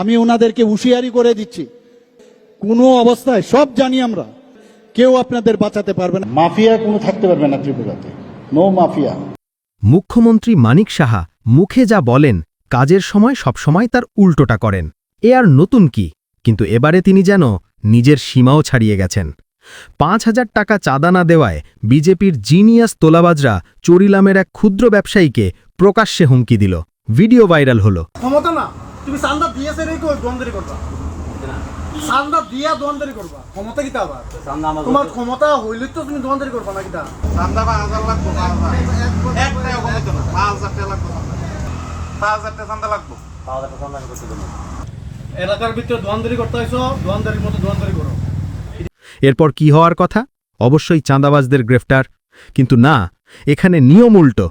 আমি ওনাদেরকে হুঁশিয়ারি করে দিচ্ছি। কোনো অবস্থায় সব জানি আমরা কেউ আপনাদের বাঁচাতে পারবে না। মাফিয়া কোনো থাকতে পারবে না ত্রিপুরাতে। নো মাফিয়া মুখ্যমন্ত্রী মানিক সাহা মুখে যা বলেন কাজের সময় সবসময় তার উল্টোটা করেন। এ আর নতুন কি? কিন্তু এবারে তিনি যেন নিজের সীমাও ছাড়িয়ে গেছেন। পাঁচ হাজার টাকা চাঁদা না দেওয়ায় বিজেপির জিনিয়াস তোলাবাজরা চরিলামের এক ক্ষুদ্র ব্যবসায়ীকে প্রকাশ্যে হুমকি দিল। ভিডিও ভাইরাল হলো। ক্ষমতা না। তুমি চান্দা দিয়েছে রে কই দোয়ানদারি করবা? চান্দা দিয়া দোয়ানদারি করবা ক্ষমতা কিতা আবার? তোমার ক্ষমতা হইলে তো তুমি দোয়ানদারি করবা না কিতা? চান্দা পাঁচ হাজার লাগবো পাঁচ হাজার। এক টাকা না পাঁচ হাজার টাকা লাগবো চান্দা। পাঁচ হাজার টাকা চান্দা লাগবো। এলাকার ভিতরে দোয়ানদারি করতে হইছো দোয়ানদারির মতো দোয়ানদারি করো। এরপর কি হওয়ার কথা? অবশ্যই চাঁদাবাজদের গ্রেফতার। কিন্তু না এখানে নিয়ম উল্টো।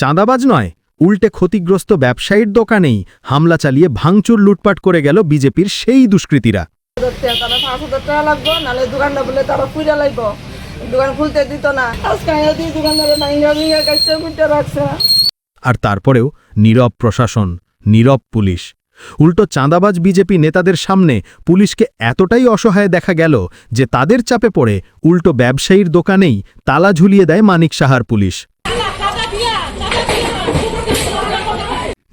চাঁদাবাজ নয় উল্টে ক্ষতিগ্রস্ত ব্যবসায়ীর দোকানেই হামলা চালিয়ে ভাঙচুর লুটপাট করে গেল বিজেপির সেই দুষ্কৃতীরা। আর তারপরেও নীরব প্রশাসন, নীরব পুলিশ। উল্টো চাঁদাবাজ বিজেপি নেতাদের সামনে পুলিশকে এতটাই অসহায় দেখা গেল যে তাদের চাপে পড়ে উল্টো ব্যবসায়ীর দোকানেই তালা ঝুলিয়ে দেয় মানিক সাহার পুলিশ।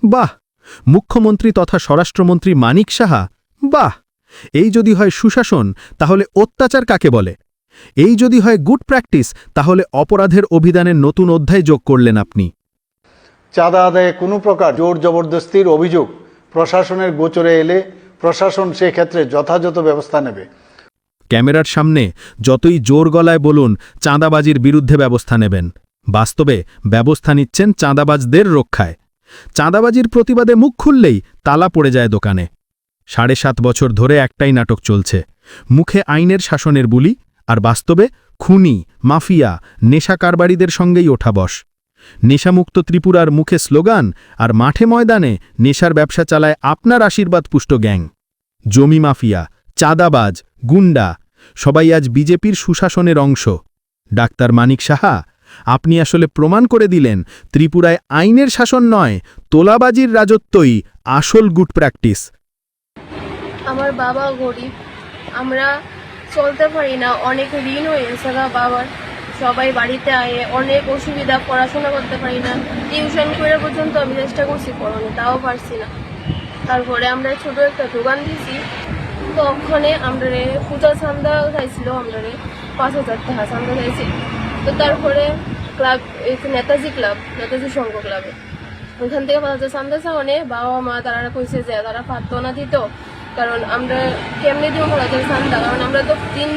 বাহ মুখ্যমন্ত্রী তথা স্বরাষ্ট্রমন্ত্রী মানিক সাহা? বাহ এই যদি হয় সুশাসন তাহলে অত্যাচার কাকে বলে? এই যদি হয় গুড প্র্যাকটিস তাহলে অপরাধের অভিধানের নতুন অধ্যায় যোগ করলেন আপনি। চাঁদা আদায়ে কোনো প্রকার জোর জবরদস্তির অভিযোগ প্রশাসনের গোচরে এলে প্রশাসন সেক্ষেত্রে যথাযথ ব্যবস্থা নেবে। ক্যামেরার সামনে যতই জোর গলায় বলুন চাঁদাবাজির বিরুদ্ধে ব্যবস্থা নেবেন। বাস্তবে ব্যবস্থা নিচ্ছেন চাঁদাবাজদের রক্ষায়। চাঁদাবাজির প্রতিবাদে মুখ খুললেই তালা পড়ে যায় দোকানে। সাড়ে সাত বছর ধরে একটাই নাটক চলছে। মুখে আইনের শাসনের বুলি আর বাস্তবে খুনি, মাফিয়া নেশা কারবারিদের সঙ্গেই ওঠা বস। নেশামুক্ত ত্রিপুরার মুখে স্লোগান আর মাঠে ময়দানে নেশার ব্যবসা চালায় আপনার আশীর্বাদ পুষ্ট গ্যাং। জমি মাফিয়া, চাঁদাবাজ, গুন্ডা, সবাই আজ বিজেপির সুশাসনের অংশ। ডাক্তার মানিক সাহা আপনি আসলে প্রমাণ করে দিলেন, ত্রিপুরায় আইনের শাসন নয়, তোলাবাজির রাজত্বই আসল গুড প্র্যাকটিস। আমার বাবা গরিব, আমরা চলতে পারি না, অনেক ঋণ হয়েছে গা বাবার। সবাই বাড়িতে আয়ে অনেক অসুবিধা, পড়াশোনা করতে পারি না, টিউশন করে পর্যন্ত আমি চেষ্টা করছি পড়ানো, তাও পারছি না। তারপরে আমরা ছোট একটা দোকান দিয়েছি তো ওখানে আমরা পূজা চান্দা চাইছিল আমরা পাঁচ হাজার টাকা চান্দা চাইছি তো তারপরে ক্লাব এই নেতাজি ক্লাব নেতাজি সংঘ ক্লাবে ওইখান থেকে পাঁচ হাজার চান্দা চাওয়ানে বাবা মা তারা কইছে যে তারা পারতো না দিত। কারণ আমরা কেমনে দিব পাঁচ হাজার চান্দা কারণ আমরা তো দিন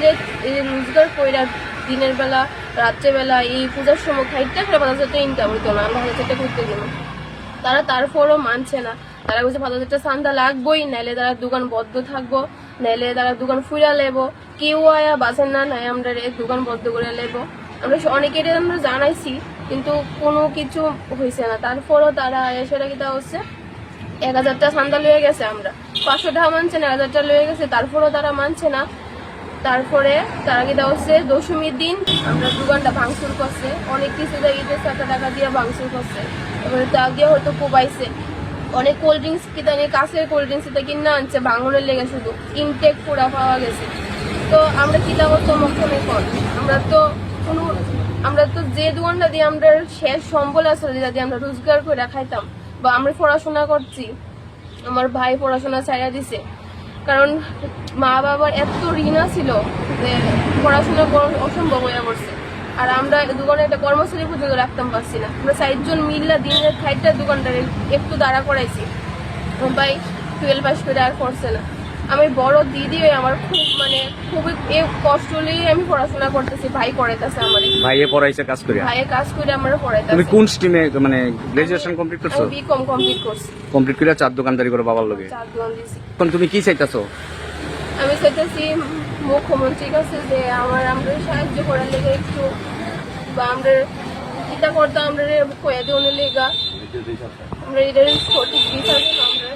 এই রোজগার কইরা দিনের বেলা রাত্রেবেলা এই পূজার সময় খাইতে করে পাঁচ হাজার টাকা ইনকাম হইতো না, আমরা হাজার টাকা করতে দিব তারা তারপরও মানছে না। তারা বলছে হাজার টাকা চান্দা লাগবোই, নাইলে তারা দোকান বদ্ধ থাকব, নাইলে তারা দোকান ফুরা লেবো। কেউ আয়া বাসেন না, নাই আমরা রে দোকান বদ্ধ করে লেবো। আমরা অনেকেরই আমরা জানাইছি, কিন্তু কোনো কিছু হয়েছে না। তারপরও তারা সেটা কিটা হচ্ছে এক হাজার টাকা চান্দা লয়ে গেছে আমরা। পাঁচশো টাকা মানছে না, এক হাজার টাকা লয়ে গেছে, তারপরেও তারা মানছে না। তারপরে তারা কি হচ্ছে দশমীর দিন আমরা দোকানটা ভাঙচুর করছে। অনেক কিছু জায়গাতে টাকা টাকা দিয়ে ভাঙচুর করছে। এবারে তা দিয়ে হয়তো কোবাইছে। অনেক কোল্ড ড্রিঙ্কস কিতা নিয়ে কাছের কোল্ড ড্রিঙ্কস এটা কিনে আনছে ভাঙনের লেগে শুধু। ইনটেক পুরা পাওয়া গেছে। তো আমরা কিতা করতো মক্ষণে কর আমরা তো কোনো, আমরা তো যে দোকানটা দিয়ে আমরা শেষ সম্বল আসলে যেটা আমরা রোজগার করে খাইতাম, বা আমরা পড়াশোনা করছি, আমার ভাই পড়াশোনা ছাড়া দিছে। কারণ মা বাবার এত ঋণা ছিল যে পড়াশোনা অসম্ভব হয়ে পড়ছে। আর আমরা দোকানে একটা কর্মচারী পর্যন্ত রাখতাম পারছি না। আমরা চারজন মিল্লা দিনের খাইটা দোকানটারে একটু দাঁড়া করাইছি। ভাই টুয়েলভ পাস করে আর পড়ছে না। আমি বড় দিদি আমার খুব মানে খুবই এ কষ্ট আমি পড়াশোনা করতেছি ভাই পড়াইতেছে আমার। ভাইয়ে পড়াইছে কাজ করে ভাইয়ের কাজ করে আমার তুমি পড়াইতেছে কোন স্ট্রিমে মানে গ্রাজুয়েশন কমপ্লিট করছ? আমি বিকম কমপ্লিট করছি। কমপ্লিট করে চার দোকানদারি করে বাবার লগে? চার দোকান দিছি এখন তুমি কি চাইতাছো? আমি চাইতেছি মুখ্যমন্ত্রীর কাছে যে আমার আমরা সাহায্য করার লেগে একটু বা আমরা চিন্তা করতাম আমরা কয়ে দেওয়ার লেগা। আমরা এটার সঠিক বিচার আমরা।